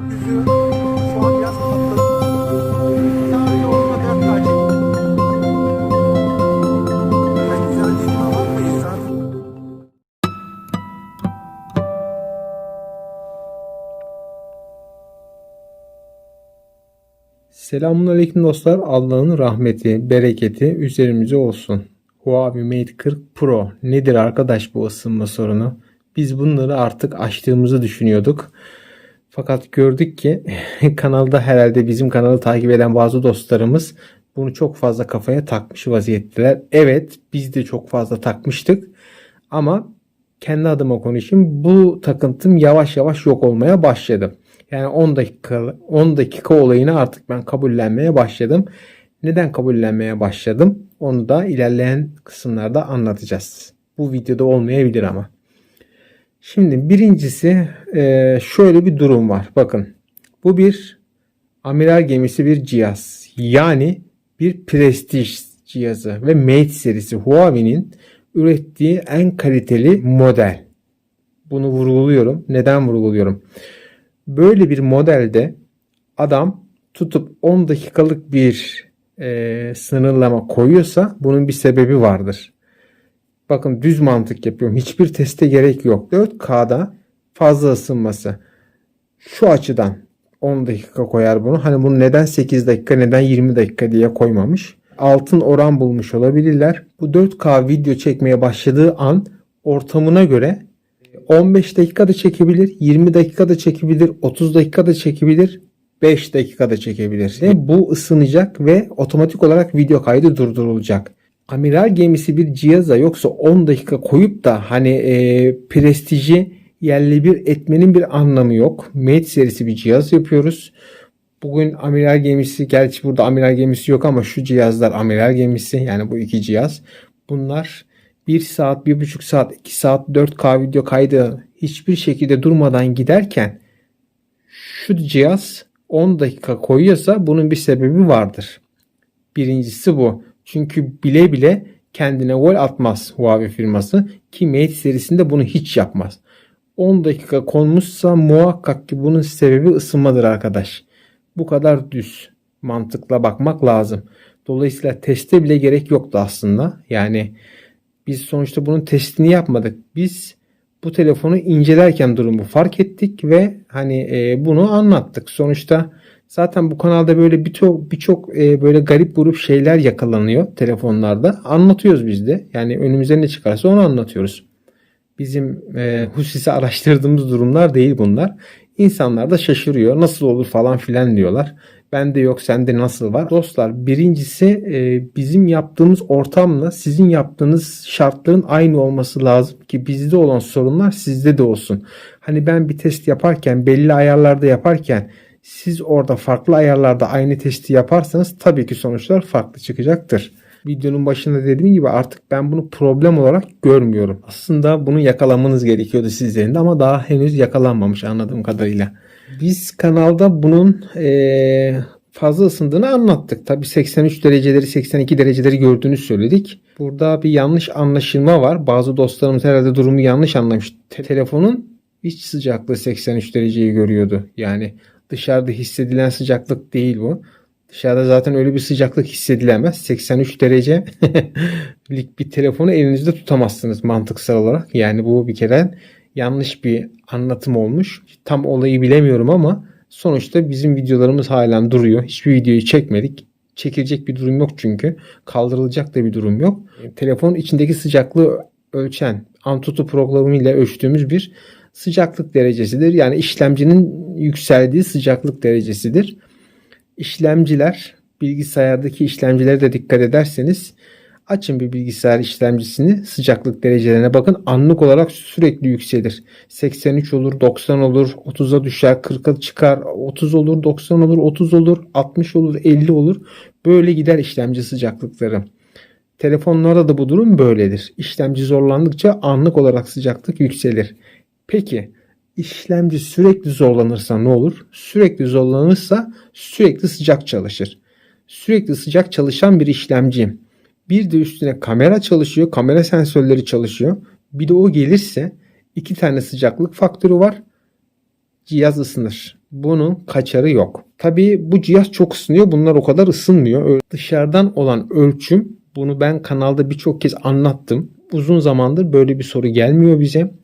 Yüzü? Selamun Aleyküm dostlar. Allah'ın rahmeti, bereketi üzerimize olsun. Huawei Mate 40 Pro nedir arkadaş bu ısınma sorunu? Biz bunları artık aştığımızı düşünüyorduk. Fakat gördük ki kanalda herhalde bizim kanalı takip eden bazı dostlarımız bunu çok fazla kafaya takmış vaziyetteler. Evet biz de çok fazla takmıştık ama kendi adıma konuşayım bu takıntım yavaş yavaş yok olmaya başladı. Yani 10 dakika 10 dakika olayını artık ben kabullenmeye başladım. Neden kabullenmeye başladım? Onu da ilerleyen kısımlarda anlatacağız. Bu videoda olmayabilir ama. Şimdi birincisi e, şöyle bir durum var. Bakın bu bir amiral gemisi bir cihaz. Yani bir prestij cihazı ve Mate serisi Huawei'nin ürettiği en kaliteli model. Bunu vurguluyorum. Neden vurguluyorum? Böyle bir modelde adam tutup 10 dakikalık bir e, sınırlama koyuyorsa bunun bir sebebi vardır. Bakın düz mantık yapıyorum. Hiçbir teste gerek yok. 4K'da fazla ısınması. Şu açıdan 10 dakika koyar bunu. Hani bunu neden 8 dakika neden 20 dakika diye koymamış. Altın oran bulmuş olabilirler. Bu 4K video çekmeye başladığı an ortamına göre 15 dakikada çekebilir, 20 dakikada çekebilir, 30 dakikada çekebilir, 5 dakikada çekebilir. Ve bu ısınacak ve otomatik olarak video kaydı durdurulacak. Amiral gemisi bir cihaza yoksa 10 dakika koyup da hani e, prestiji yerli bir etmenin bir anlamı yok. Mate serisi bir cihaz yapıyoruz. Bugün amiral gemisi gerçi burada amiral gemisi yok ama şu cihazlar amiral gemisi yani bu iki cihaz. Bunlar 1 saat, 1,5 saat, 2 saat 4K video kaydı hiçbir şekilde durmadan giderken şu cihaz 10 dakika koyuyorsa bunun bir sebebi vardır. Birincisi bu. Çünkü bile bile kendine gol atmaz Huawei firması ki Mate serisinde bunu hiç yapmaz. 10 dakika konmuşsa muhakkak ki bunun sebebi ısınmadır arkadaş. Bu kadar düz mantıkla bakmak lazım. Dolayısıyla teste bile gerek yoktu aslında. Yani biz sonuçta bunun testini yapmadık. Biz bu telefonu incelerken durumu fark ettik ve hani e, bunu anlattık. Sonuçta zaten bu kanalda böyle birçok birçok e, böyle garip grup şeyler yakalanıyor telefonlarda. Anlatıyoruz biz de. Yani önümüze ne çıkarsa onu anlatıyoruz. Bizim e, hususi araştırdığımız durumlar değil bunlar. İnsanlar da şaşırıyor. Nasıl olur falan filan diyorlar. Bende yok sende nasıl var? Dostlar birincisi e, bizim yaptığımız ortamla sizin yaptığınız şartların aynı olması lazım ki bizde olan sorunlar sizde de olsun. Hani ben bir test yaparken belli ayarlarda yaparken siz orada farklı ayarlarda aynı testi yaparsanız tabii ki sonuçlar farklı çıkacaktır. Videonun başında dediğim gibi artık ben bunu problem olarak görmüyorum. Aslında bunu yakalamanız gerekiyordu sizlerin de ama daha henüz yakalanmamış anladığım kadarıyla. Biz kanalda bunun eee, fazla ısındığını anlattık. Tabi 83 dereceleri 82 dereceleri gördüğünü söyledik. Burada bir yanlış anlaşılma var. Bazı dostlarımız herhalde durumu yanlış anlamış. Te- telefonun iç sıcaklığı 83 dereceyi görüyordu. Yani dışarıda hissedilen sıcaklık değil bu. Dışarıda zaten öyle bir sıcaklık hissedilemez. 83 derecelik bir telefonu elinizde tutamazsınız mantıksal olarak. Yani bu bir kere yanlış bir anlatım olmuş. Tam olayı bilemiyorum ama sonuçta bizim videolarımız halen duruyor. Hiçbir videoyu çekmedik. Çekilecek bir durum yok çünkü. Kaldırılacak da bir durum yok. Telefonun içindeki sıcaklığı ölçen Antutu programıyla ölçtüğümüz bir sıcaklık derecesidir. Yani işlemcinin yükseldiği sıcaklık derecesidir. İşlemciler bilgisayardaki işlemcilere de dikkat ederseniz açın bir bilgisayar işlemcisini sıcaklık derecelerine bakın anlık olarak sürekli yükselir. 83 olur 90 olur 30'a düşer 40'a çıkar 30 olur 90 olur 30 olur 60 olur 50 olur böyle gider işlemci sıcaklıkları. Telefonlarda da bu durum böyledir. İşlemci zorlandıkça anlık olarak sıcaklık yükselir. Peki işlemci sürekli zorlanırsa ne olur? Sürekli zorlanırsa sürekli sıcak çalışır. Sürekli sıcak çalışan bir işlemci. Bir de üstüne kamera çalışıyor. Kamera sensörleri çalışıyor. Bir de o gelirse iki tane sıcaklık faktörü var. cihaz ısınır. Bunun kaçarı yok. Tabii bu cihaz çok ısınıyor. Bunlar o kadar ısınmıyor. Dışarıdan olan ölçüm bunu ben kanalda birçok kez anlattım. Uzun zamandır böyle bir soru gelmiyor bize.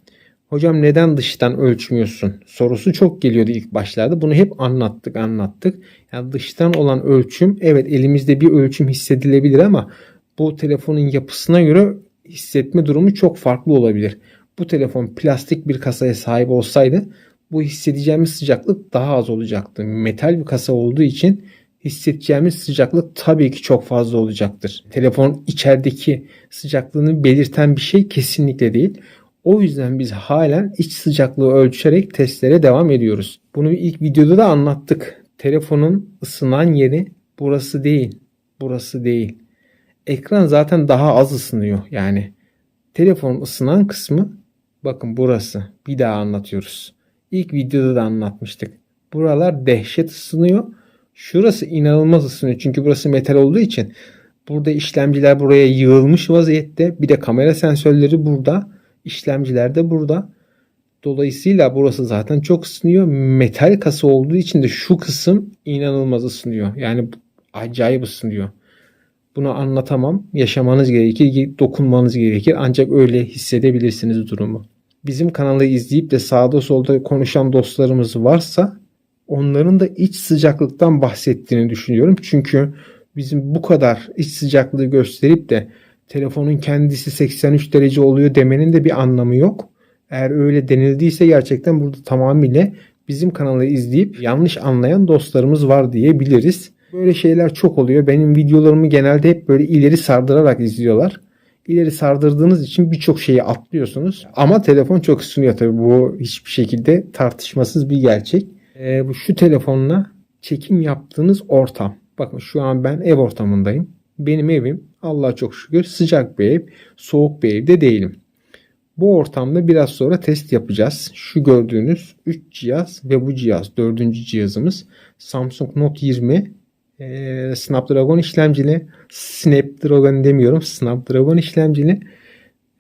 Hocam neden dıştan ölçmüyorsun? Sorusu çok geliyordu ilk başlarda. Bunu hep anlattık anlattık. Yani dıştan olan ölçüm evet elimizde bir ölçüm hissedilebilir ama bu telefonun yapısına göre hissetme durumu çok farklı olabilir. Bu telefon plastik bir kasaya sahip olsaydı bu hissedeceğimiz sıcaklık daha az olacaktı. Metal bir kasa olduğu için hissedeceğimiz sıcaklık tabii ki çok fazla olacaktır. Telefon içerideki sıcaklığını belirten bir şey kesinlikle değil. O yüzden biz halen iç sıcaklığı ölçerek testlere devam ediyoruz. Bunu ilk videoda da anlattık. Telefonun ısınan yeri burası değil. Burası değil. Ekran zaten daha az ısınıyor. Yani telefonun ısınan kısmı bakın burası. Bir daha anlatıyoruz. İlk videoda da anlatmıştık. Buralar dehşet ısınıyor. Şurası inanılmaz ısınıyor. Çünkü burası metal olduğu için burada işlemciler buraya yığılmış vaziyette. Bir de kamera sensörleri burada. İşlemciler de burada. Dolayısıyla burası zaten çok ısınıyor. Metal kasa olduğu için de şu kısım inanılmaz ısınıyor. Yani acayip ısınıyor. Bunu anlatamam. Yaşamanız gerekir, dokunmanız gerekir. Ancak öyle hissedebilirsiniz durumu. Bizim kanalı izleyip de sağda solda konuşan dostlarımız varsa onların da iç sıcaklıktan bahsettiğini düşünüyorum. Çünkü bizim bu kadar iç sıcaklığı gösterip de telefonun kendisi 83 derece oluyor demenin de bir anlamı yok. Eğer öyle denildiyse gerçekten burada tamamıyla bizim kanalı izleyip yanlış anlayan dostlarımız var diyebiliriz. Böyle şeyler çok oluyor. Benim videolarımı genelde hep böyle ileri sardırarak izliyorlar. İleri sardırdığınız için birçok şeyi atlıyorsunuz. Ama telefon çok ısınıyor tabii. Bu hiçbir şekilde tartışmasız bir gerçek. Ee, bu şu telefonla çekim yaptığınız ortam. Bakın şu an ben ev ortamındayım. Benim evim Allah'a çok şükür sıcak bir ev. Soğuk bir evde değilim. Bu ortamda biraz sonra test yapacağız. Şu gördüğünüz 3 cihaz ve bu cihaz 4. cihazımız Samsung Note 20 e, Snapdragon işlemcili. Snapdragon demiyorum Snapdragon işlemcili.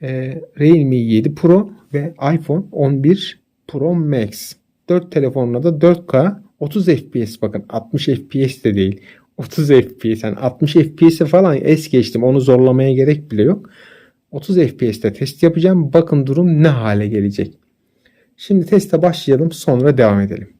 E, Realme 7 Pro ve iPhone 11 Pro Max. 4 telefonla da 4K 30 FPS bakın 60 FPS de değil. 30 FPS yani 60 FPS'e falan es geçtim. Onu zorlamaya gerek bile yok. 30 FPS'te test yapacağım. Bakın durum ne hale gelecek. Şimdi teste başlayalım sonra devam edelim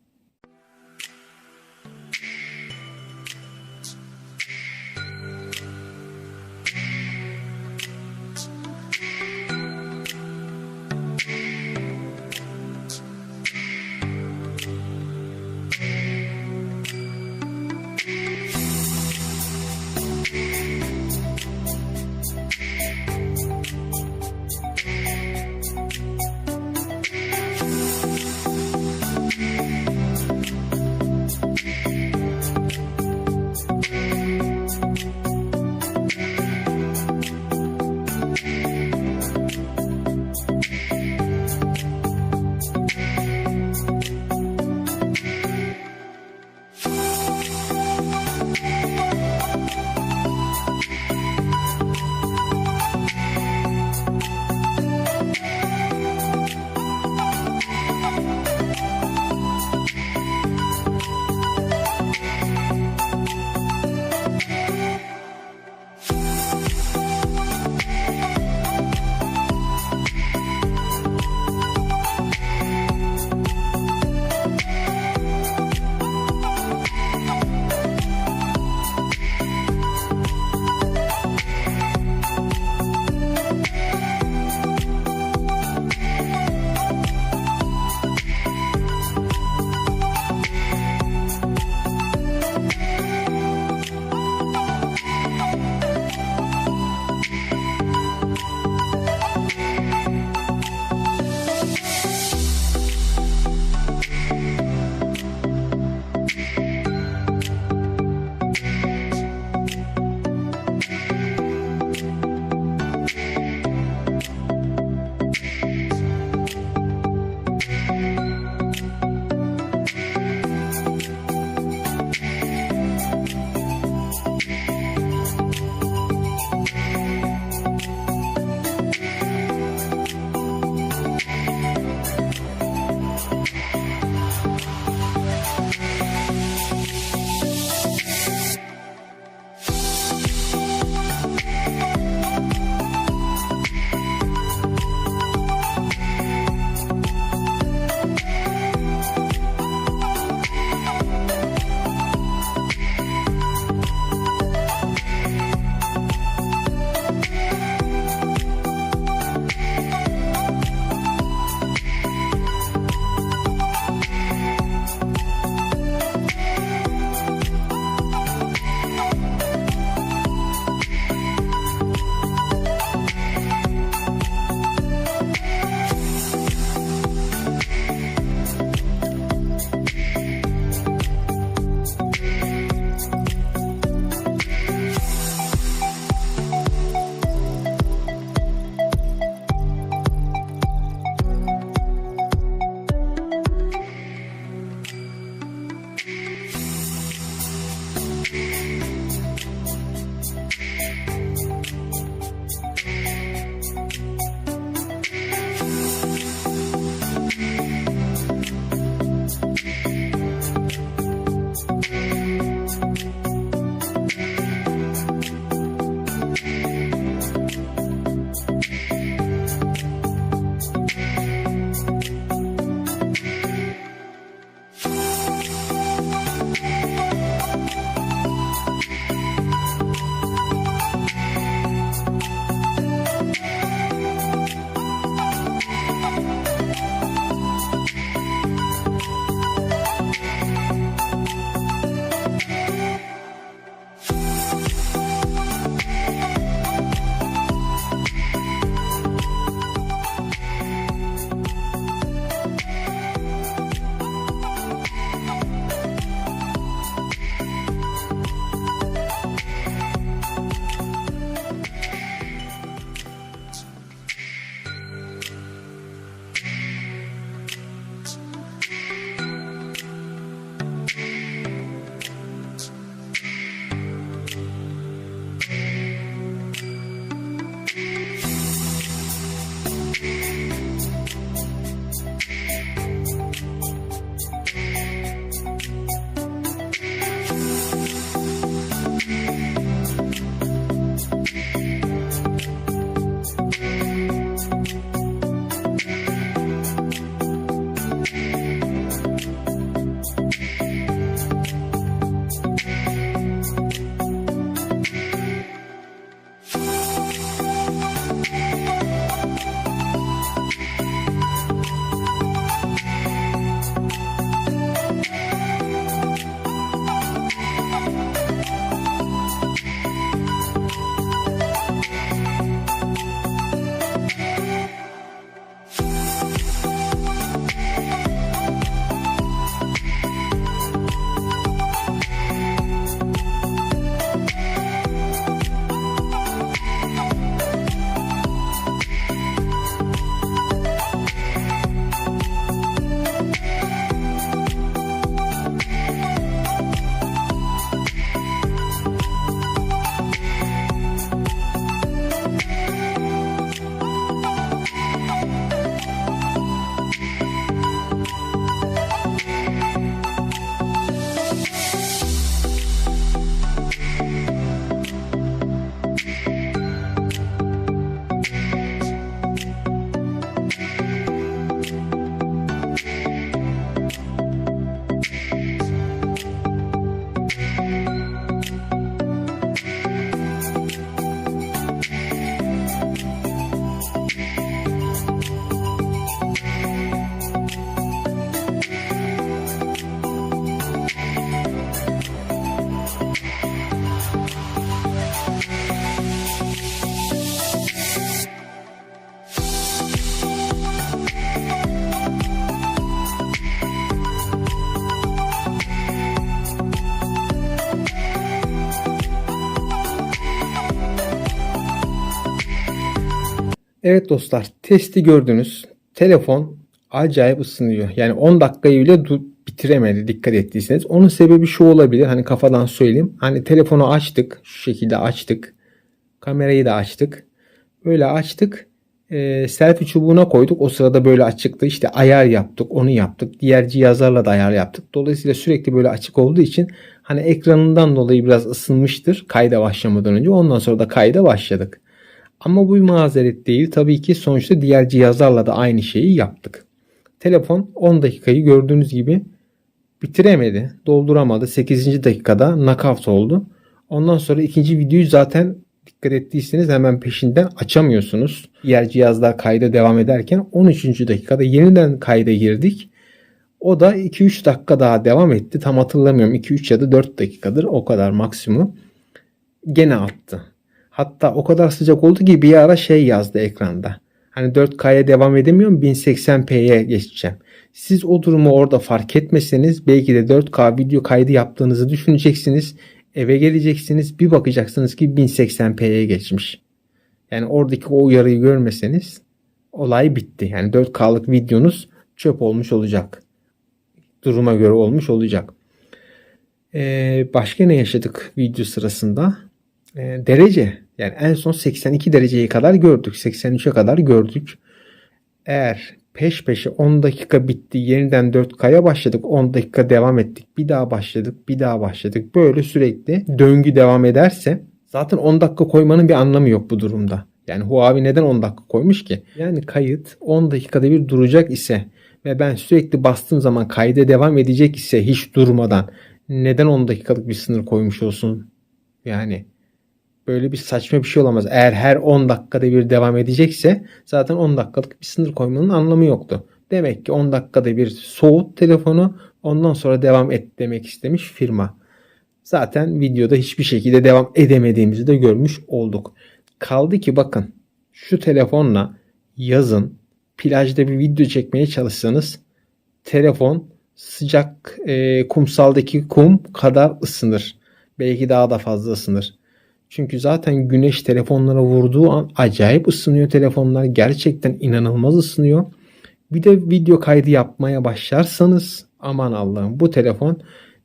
Evet dostlar testi gördünüz. Telefon acayip ısınıyor. Yani 10 dakikayı bile bitiremedi dikkat ettiyseniz. Onun sebebi şu olabilir. Hani kafadan söyleyeyim. Hani telefonu açtık. Şu şekilde açtık. Kamerayı da açtık. Böyle açtık. Ee, selfie çubuğuna koyduk. O sırada böyle açıktı. İşte ayar yaptık. Onu yaptık. Diğer cihazlarla da ayar yaptık. Dolayısıyla sürekli böyle açık olduğu için hani ekranından dolayı biraz ısınmıştır. Kayda başlamadan önce. Ondan sonra da kayda başladık. Ama bu bir mazeret değil. Tabii ki sonuçta diğer cihazlarla da aynı şeyi yaptık. Telefon 10 dakikayı gördüğünüz gibi bitiremedi. Dolduramadı. 8. dakikada knockout oldu. Ondan sonra ikinci videoyu zaten dikkat ettiyseniz hemen peşinden açamıyorsunuz. Diğer cihazlar kayda devam ederken 13. dakikada yeniden kayda girdik. O da 2-3 dakika daha devam etti. Tam hatırlamıyorum. 2-3 ya da 4 dakikadır. O kadar maksimum. Gene attı. Hatta o kadar sıcak oldu ki bir ara şey yazdı ekranda. Hani 4K'ya devam edemiyorum 1080p'ye geçeceğim. Siz o durumu orada fark etmeseniz belki de 4K video kaydı yaptığınızı düşüneceksiniz. Eve geleceksiniz bir bakacaksınız ki 1080p'ye geçmiş. Yani oradaki o uyarıyı görmeseniz olay bitti. Yani 4K'lık videonuz çöp olmuş olacak. Duruma göre olmuş olacak. Ee, başka ne yaşadık video sırasında? Ee, derece. Yani en son 82 dereceye kadar gördük. 83'e kadar gördük. Eğer peş peşe 10 dakika bitti. Yeniden 4K'ya başladık. 10 dakika devam ettik. Bir daha başladık. Bir daha başladık. Böyle sürekli döngü devam ederse zaten 10 dakika koymanın bir anlamı yok bu durumda. Yani Huawei neden 10 dakika koymuş ki? Yani kayıt 10 dakikada bir duracak ise ve ben sürekli bastığım zaman kayda devam edecek ise hiç durmadan neden 10 dakikalık bir sınır koymuş olsun? Yani böyle bir saçma bir şey olamaz. Eğer her 10 dakikada bir devam edecekse zaten 10 dakikalık bir sınır koymanın anlamı yoktu. Demek ki 10 dakikada bir soğut telefonu ondan sonra devam et demek istemiş firma. Zaten videoda hiçbir şekilde devam edemediğimizi de görmüş olduk. Kaldı ki bakın şu telefonla yazın plajda bir video çekmeye çalışsanız telefon sıcak e, kumsaldaki kum kadar ısınır. Belki daha da fazla ısınır. Çünkü zaten güneş telefonlara vurduğu an acayip ısınıyor telefonlar. Gerçekten inanılmaz ısınıyor. Bir de video kaydı yapmaya başlarsanız aman Allah'ım bu telefon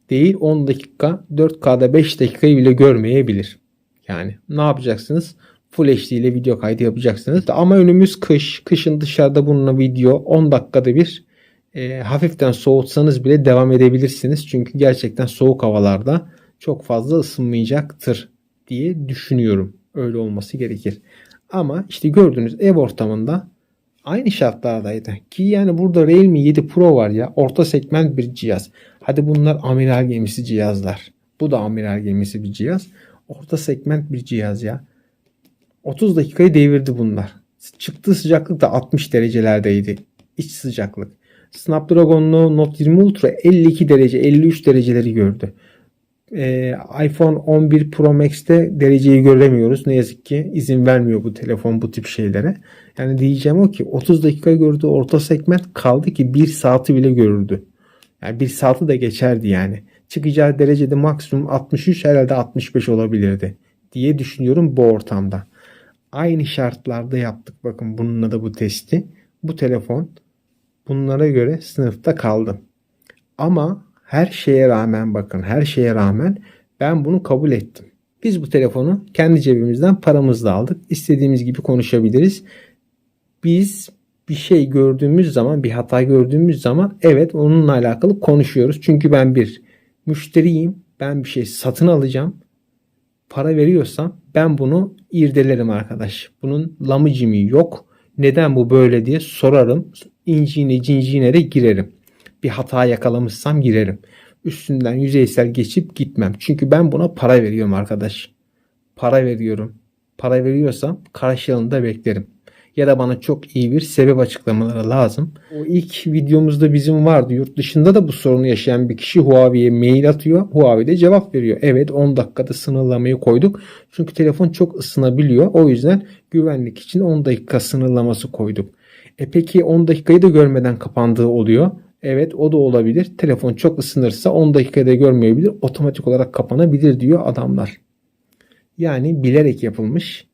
değil 10 dakika 4K'da 5 dakikayı bile görmeyebilir. Yani ne yapacaksınız? Full HD ile video kaydı yapacaksınız. Ama önümüz kış. Kışın dışarıda bununla video 10 dakikada bir e, hafiften soğutsanız bile devam edebilirsiniz. Çünkü gerçekten soğuk havalarda çok fazla ısınmayacaktır diye düşünüyorum. Öyle olması gerekir. Ama işte gördüğünüz ev ortamında aynı şartlardaydı. Ki yani burada Realme 7 Pro var ya orta segment bir cihaz. Hadi bunlar amiral gemisi cihazlar. Bu da amiral gemisi bir cihaz. Orta segment bir cihaz ya. 30 dakikayı devirdi bunlar. Çıktığı sıcaklık da 60 derecelerdeydi. İç sıcaklık. Snapdragon'lu Note 20 Ultra 52 derece 53 dereceleri gördü. Ee, iPhone 11 Pro Max'te dereceyi göremiyoruz. Ne yazık ki izin vermiyor bu telefon bu tip şeylere. Yani diyeceğim o ki 30 dakika gördü orta segment kaldı ki 1 saati bile görürdü. Yani 1 saati de geçerdi yani. Çıkacağı derecede maksimum 63 herhalde 65 olabilirdi diye düşünüyorum bu ortamda. Aynı şartlarda yaptık bakın bununla da bu testi. Bu telefon bunlara göre sınıfta kaldı. Ama her şeye rağmen bakın her şeye rağmen ben bunu kabul ettim. Biz bu telefonu kendi cebimizden paramızla aldık. İstediğimiz gibi konuşabiliriz. Biz bir şey gördüğümüz zaman bir hata gördüğümüz zaman evet onunla alakalı konuşuyoruz. Çünkü ben bir müşteriyim. Ben bir şey satın alacağım. Para veriyorsam ben bunu irdelerim arkadaş. Bunun lamıcımı yok. Neden bu böyle diye sorarım. İnciğine cinciğine de girerim bir hata yakalamışsam girerim. Üstünden yüzeysel geçip gitmem. Çünkü ben buna para veriyorum arkadaş. Para veriyorum. Para veriyorsam karşılığında beklerim. Ya da bana çok iyi bir sebep açıklamaları lazım. O ilk videomuzda bizim vardı. Yurt dışında da bu sorunu yaşayan bir kişi Huawei'ye mail atıyor. Huawei de cevap veriyor. Evet 10 dakikada sınırlamayı koyduk. Çünkü telefon çok ısınabiliyor. O yüzden güvenlik için 10 dakika sınırlaması koyduk. E peki 10 dakikayı da görmeden kapandığı oluyor. Evet o da olabilir. Telefon çok ısınırsa 10 dakikada görmeyebilir. Otomatik olarak kapanabilir diyor adamlar. Yani bilerek yapılmış.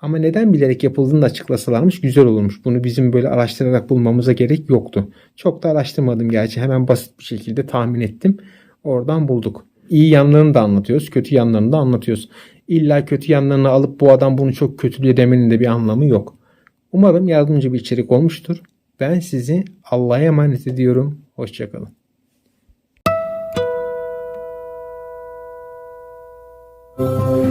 Ama neden bilerek yapıldığını da açıklasalarmış güzel olurmuş. Bunu bizim böyle araştırarak bulmamıza gerek yoktu. Çok da araştırmadım gerçi. Hemen basit bir şekilde tahmin ettim. Oradan bulduk. İyi yanlarını da anlatıyoruz. Kötü yanlarını da anlatıyoruz. İlla kötü yanlarını alıp bu adam bunu çok kötülüyor demenin de bir anlamı yok. Umarım yardımcı bir içerik olmuştur. Ben sizi Allah'a emanet ediyorum. Hoşçakalın. Sadece